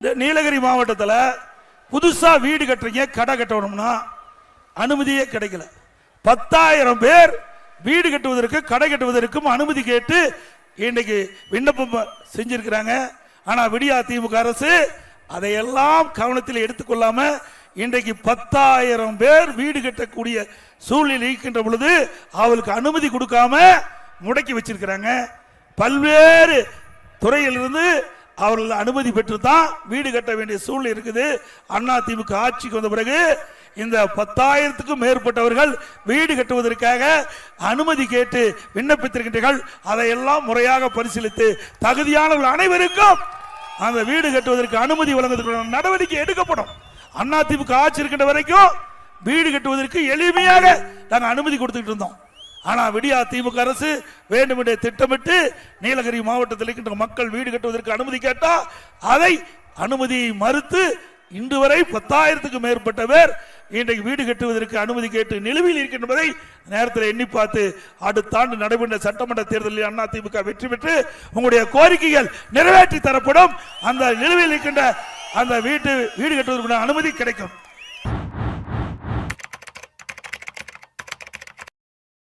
இந்த நீலகிரி மாவட்டத்தில் புதுசாக வீடு கட்டுறீங்க கடை கட்டணும்னா அனுமதியே கிடைக்கல. பத்தாயிரம் பேர் வீடு கட்டுவதற்கு கடை கட்டுவதற்கும் அனுமதி கேட்டு இன்னைக்கு விண்ணப்பம் செஞ்சிருக்கிறாங்க. ஆனால் விடியா திமுக அரசு அதையெல்லாம் கவனத்தில் எடுத்துக்கொள்ளாம இன்றைக்கு பத்தாயிரம் பேர் வீடு கட்டக்கூடிய சூழ்நிலை இருக்கின்ற பொழுது அவளுக்கு அனுமதி கொடுக்காம முடக்கி வச்சிருக்கிறாங்க. பல்வேறு துறையிலிருந்து அவர்கள் அனுமதி பெற்று தான் வீடு கட்ட வேண்டிய சூழ்நிலை இருக்குது. அண்ணா திமுக ஆட்சிக்கு வந்த பிறகு இந்த பத்தாயிரத்துக்கும் மேற்பட்டவர்கள் வீடு கட்டுவதற்காக அனுமதி கேட்டு விண்ணப்பித்திருக்கின்றீர்கள். அதையெல்லாம் முறையாக பரிசீலித்து தகுதியானவர்கள் அனைவருக்கும் அந்த வீடு கட்டுவதற்கு அனுமதி வழங்குவதற்கு நடவடிக்கை எடுக்கப்படும். அண்ணா திமுக ஆட்சி இருக்கின்ற வரைக்கும் வீடு கட்டுவதற்கு எளிமையாக நாங்கள் அனுமதி கொடுத்துக்கிட்டு இருந்தோம். ஆனா விடியா திமுக அரசு வேண்டுமென்றே திட்டமிட்டு நீலகிரி மாவட்டத்தில் இருக்கின்ற மக்கள் வீடு கட்டுவதற்கு அனுமதி கேட்டா அதை அனுமதியை மறுத்து இன்று வரை பத்தாயிரத்துக்கு மேற்பட்ட பேர் இன்றைக்கு வீடு கட்டுவதற்கு அனுமதி கேட்டு நிலுவையில் இருக்கின்றதை நேரத்தில் எண்ணி பார்த்து அடுத்த ஆண்டு நடைபெற்ற சட்டமன்ற தேர்தலில் அண்ணா திமுக வெற்றி பெற்று உங்களுடைய கோரிக்கைகள் நிறைவேற்றி தரப்படும். அந்த நிலுவையில் இருக்கின்ற அந்த வீட்டு வீடு கட்டுவதற்கான அனுமதி கிடைக்கும்.